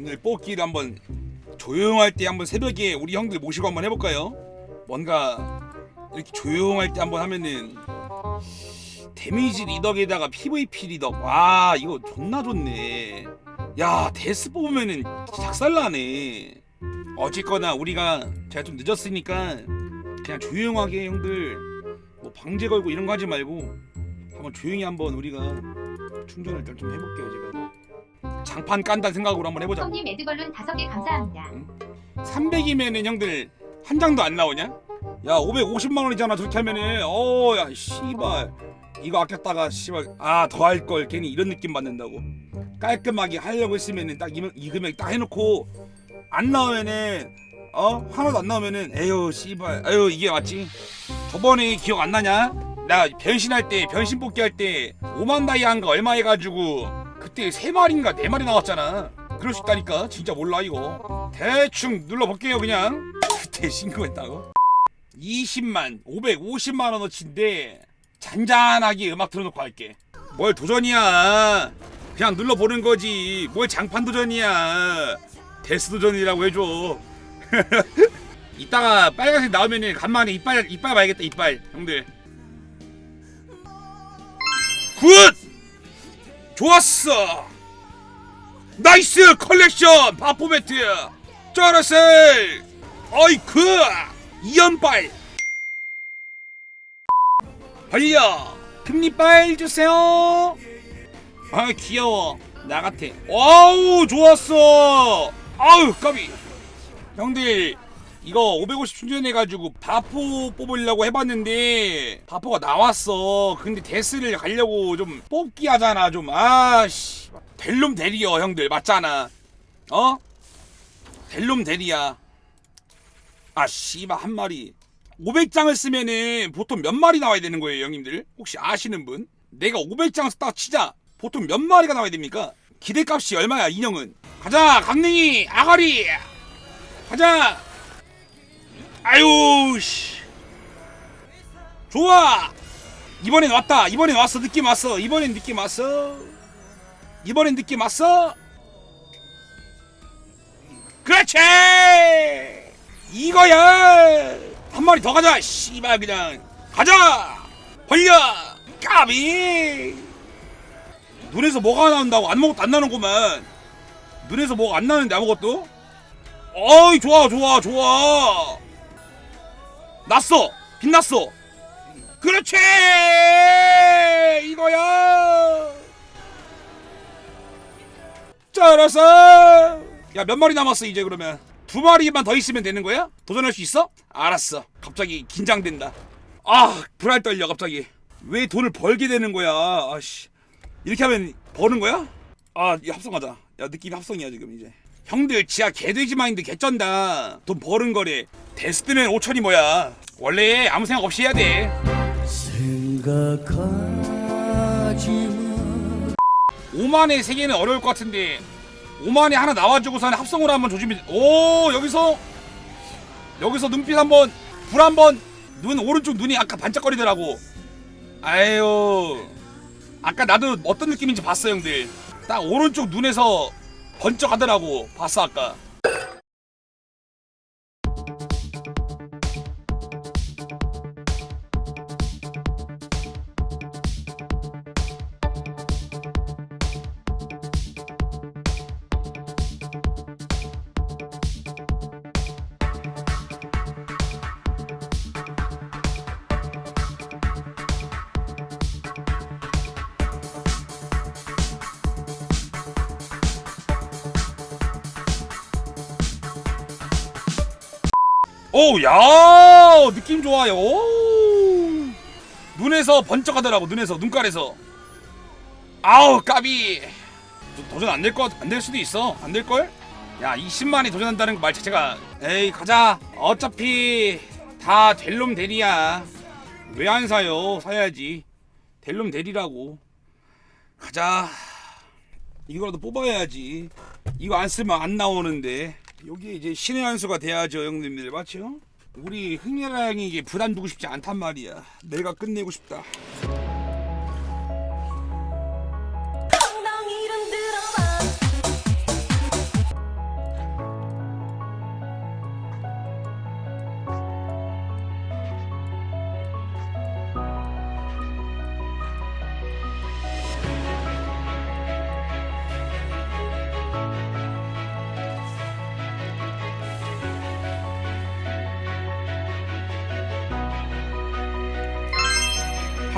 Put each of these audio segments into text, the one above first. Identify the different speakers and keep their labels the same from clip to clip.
Speaker 1: 오늘 뽑기를 한번 조용할 때 한번 새벽에 우리 형들 모시고 한번 해볼까요? 뭔가 이렇게 조용할 때 한번 하면은 데미지 리덕에다가 PVP 리덕. 와 이거 존나 좋네. 야 데스 뽑으면은 작살나네. 어쨌거나 우리가 제가 좀 늦었으니까 그냥 조용하게 형들 뭐 방제 걸고 이런 거 하지 말고 한번 조용히 한번 우리가 충전을 좀 해볼게요 제가 장판 깐다는 생각으로 한번 해보자.
Speaker 2: 손님 에드벌룬 5개 감사합니다.
Speaker 1: 300이면은 형들 한 장도 안 나오냐? 야 550만 원이잖아 저렇게 하면은. 어야 씨발. 이거 아꼈다가 씨발 아 더 할 걸. 괜히 이런 느낌 받는다고. 깔끔하게 하려고 했으면은 딱 이 금액 딱 해놓고 안 나오면은 어? 하나도 안 나오면은 에휴 씨발. 에휴 이게 맞지? 저번에 기억 안 나냐? 나 변신할 때 변신 뽑기 할 때 5만 다이아인가 얼마 해가지고 그때 세 마리인가 네 마리 나왔잖아. 그럴 수 있다니까. 진짜 몰라 이거. 대충 눌러볼게요 그냥. 그때 신고했다고? 20만 550만 원어치인데 잔잔하게 음악 틀어놓고 할게. 뭘 도전이야? 그냥 눌러보는 거지. 뭘 장판 도전이야? 데스 도전이라고 해줘. 이따가 빨간색 나오면은 간만에 이빨 이빨 봐야겠다 이빨. 형들. 굿 좋았어. 나이스 컬렉션 바포베트. 쩌라셀. 어이쿠 이연빨 벌려 금리빨 주세요. 아 귀여워. 나 같아. 와우 좋았어. 아우 까비. 형들 이거 550 충전해가지고 바포 뽑으려고 해봤는데 바포가 나왔어. 근데 데스를 가려고 좀 뽑기 하잖아 좀. 아씨 델룸 대리어 형들. 맞잖아. 어? 델룸 대리야. 아 씨발 한 마리. 500장을 쓰면은 보통 몇 마리 나와야 되는 거예요 형님들? 혹시 아시는 분? 내가 500장을 썼다가 치자. 보통 몇 마리가 나와야 됩니까? 기대값이 얼마야 인형은? 가자 강냉이 아가리! 가자 아유 씨. 좋아. 이번엔 왔다. 이번엔 왔어. 느낌 왔어. 이번엔 느낌 왔어. 이번엔 느낌 왔어. 그렇지. 이거야. 한 마리 더 가자. 씨발 그냥. 가자. 벌려. 까비. 눈에서 뭐가 나온다고? 아무것도 안 나는구만. 눈에서 뭐가 안 나는데 아무것도? 어이 좋아 좋아 좋아 났어. 빛났어. 그렇지! 이거야! 잘했어. 야 몇 마리 남았어 이제 그러면? 두 마리만 더 있으면 되는 거야? 도전할 수 있어? 알았어. 갑자기 긴장된다. 아 불알 떨려 갑자기. 왜 돈을 벌게 되는 거야? 아씨. 이렇게 하면 버는 거야? 아 합성하자. 야 느낌이 합성이야 지금 이제 형들 지하 개돼지 마인드 개쩐다. 돈 버는 거래. 데스 뜨면 5천이 뭐야? 원래 아무 생각 없이 해야 돼.
Speaker 3: 생각하지 마
Speaker 1: 5만의 세계는 어려울 것 같은데 5만에 하나 나와주고서는 합성으로 한번 조심히 오 여기서 여기서 눈빛 한번 불 한번 눈 오른쪽 눈이 아까 반짝거리더라고. 아유 아까 나도 어떤 느낌인지 봤어 형들. 딱 오른쪽 눈에서 번쩍하더라고 봤어 아까 오야 느낌 좋아요. 오. 눈에서 번쩍하더라고 눈에서 눈깔에서. 아우 까비. 도- 도전 안 될 것 안 될 수도 있어. 안 될 걸? 야 20만이 도전한다는 말 자체가 에이 가자. 어차피 다 델롬 대리야. 왜 안 사요? 사야지. 델롬 대리라고. 가자. 이거라도 뽑아야지. 이거 안 쓰면 안 나오는데 여기 이제 신의 한 수가 돼야죠 형님들. 맞죠? 우리 흥미랑에게 부담 두고 싶지 않단 말이야. 내가 끝내고 싶다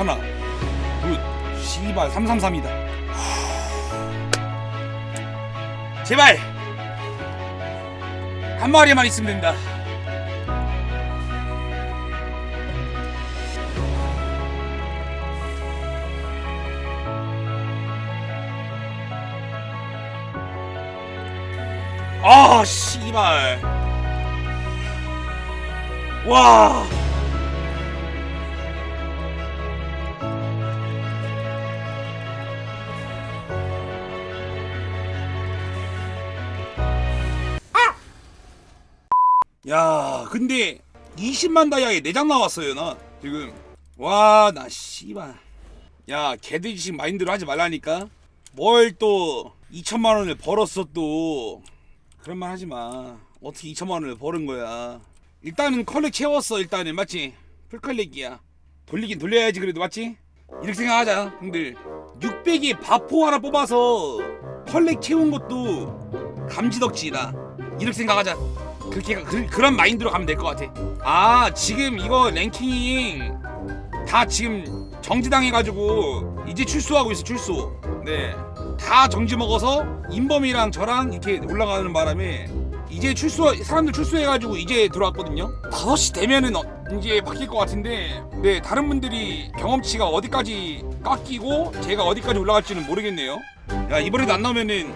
Speaker 1: 하나 굿 씨발 333이다. 제발! 한 마리만 있으면 된다. 아 씨발. 와 야 근데 20만 다이아에 4장 나왔어요 나 지금. 와 나 씨발. 야 개돼지식 마인드로 하지 말라니까. 뭘 또 2천만 원을 벌었어 또. 그런 말 하지 마. 어떻게 2천만 원을 버는 거야. 일단은 컬렉 채웠어 일단은. 맞지? 풀컬렉이야. 돌리긴 돌려야지 그래도. 맞지? 이렇게 생각하자 형들. 600에 바포 하나 뽑아서 컬렉 채운 것도 감지덕지다. 이렇게 생각하자 그렇게 그, 그런 마인드로 가면 될 것 같아. 아 지금 이거 랭킹 다 지금 정지당해가지고 이제 출소하고 있어 출소. 네, 다 정지 먹어서 인범이랑 저랑 이렇게 올라가는 바람에 이제 출소 사람들 출소해가지고 이제 들어왔거든요. 5시 되면은 어, 이제 바뀔 것 같은데 네 다른 분들이 경험치가 어디까지 깎이고 제가 어디까지 올라갈지는 모르겠네요. 야 이번에도 안 나오면은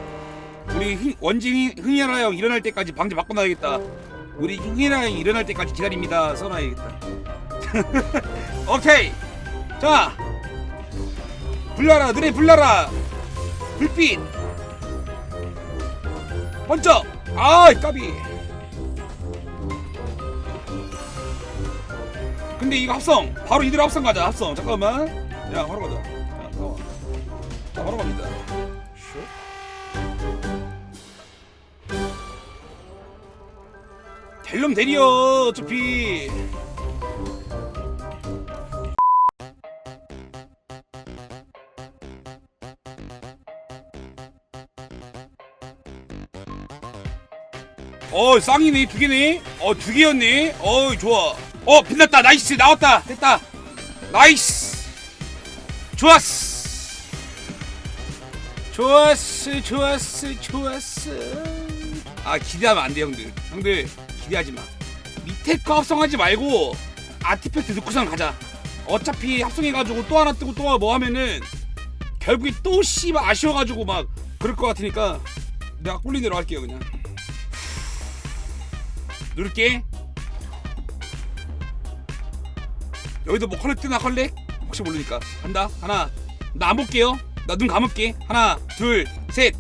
Speaker 1: 우리 흥, 원진 흥- 흥이라 형 일어날 때까지 방제 바꿔놔야겠다. 우리 흥이라 형 일어날 때까지 기다립니다. 써놔야겠다. 오케이. 자, 불나라, 눈에 불나라. 불빛. 번쩍. 아, 까비. 근데 이거 합성. 바로 이대로 합성 가자. 합성. 잠깐만. 야, 바로 가자. 야, 나와. 자, 바로 갑니다. 슉. 델름 대리요 어차피. 어 쌍이네 두 개네 어 두 개였네 어 좋아. 어 빛났다. 나이스. 나왔다. 됐다. 나이스. 좋았어. 좋았어 좋았어 좋았어 아 기대하면 안 돼 형들. 형들 기대하지 마. 밑에 거 합성하지 말고 아티팩트 넣고선 가자. 어차피 합성해가지고 또 하나 뜨고 또 뭐 하면은 결국에 또 씨발 아쉬워가지고 막 그럴 것 같으니까 내가 꿀린 대로 할게요 그냥. 누를게. 여기도 뭐 컬렉 뜨나 컬렉? 혹시 모르니까. 간다. 하나. 나 안 볼게요. 나 눈 감을게. 하나 둘셋